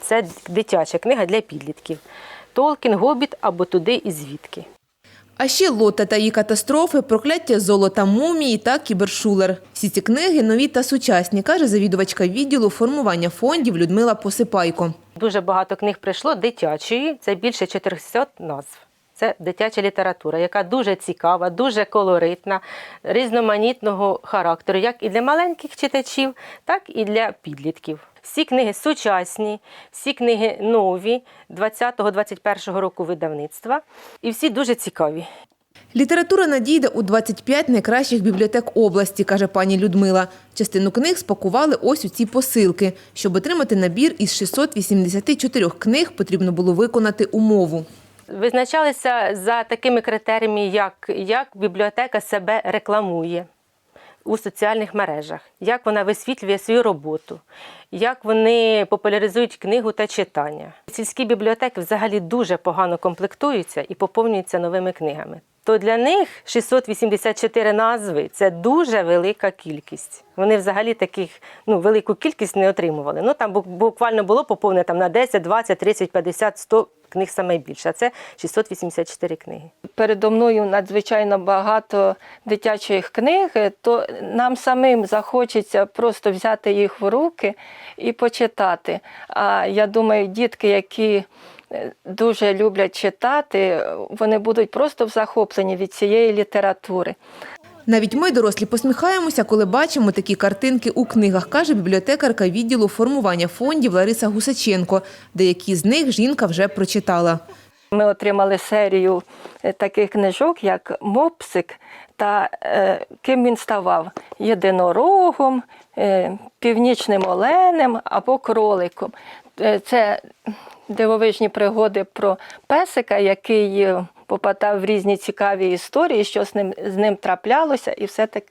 Це дитяча книга для підлітків. Толкін, Гобіт або туди і звідки. А ще Лота та її катастрофи, прокляття золота мумії та кібершулер. Всі ці книги нові та сучасні, каже завідувачка відділу формування фондів Людмила Посипайко. Дуже багато книг прийшло дитячої, це більше 400 назв. Це дитяча література, яка дуже цікава, дуже колоритна, різноманітного характеру, як і для маленьких читачів, так і для підлітків. Всі книги сучасні, всі книги нові 20-21 року видавництва, і всі дуже цікаві. Література надійде у 25 найкращих бібліотек області, каже пані Людмила. Частину книг спакували ось у ці посилки. Щоб отримати набір із 684 книг, потрібно було виконати умову. Визначалися за такими критеріями, як, як бібліотека себе рекламує у соціальних мережах, як вона висвітлює свою роботу, як вони популяризують книгу та читання. Сільські бібліотеки взагалі дуже погано комплектуються і поповнюються новими книгами. То для них 684 назви це дуже велика кількість. Вони взагалі таких ну, велику кількість не отримували. Ну там буквально було поповнено там, на 10, 20, 30, 50, 100 книг саме більше. А це 684 книги. передо мною надзвичайно багато дитячих книг, то нам самим захочеться просто взяти їх в руки і почитати. А я думаю, дітки, які дуже люблять читати, вони будуть просто в захопленні від цієї літератури. Навіть ми, дорослі, посміхаємося, коли бачимо такі картинки у книгах, каже бібліотекарка відділу формування фондів Лариса Гусаченко. Деякі з них жінка вже прочитала. Ми отримали серію е, таких книжок, як Мопсик та е, ким він ставав єдинорогом, е, північним оленем або кроликом. Е, це дивовижні пригоди про песика, який е, попадав в різні цікаві історії, що з ним, з ним траплялося, і все так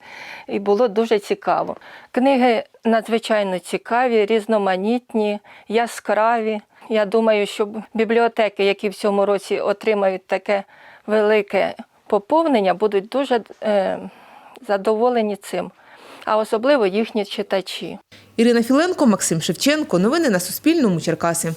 і було дуже цікаво. Книги надзвичайно цікаві, різноманітні, яскраві. Я думаю, що бібліотеки, які в цьому році отримають таке велике поповнення, будуть дуже е, задоволені цим, а особливо їхні читачі. Ірина Філенко, Максим Шевченко. Новини на Суспільному. Черкаси.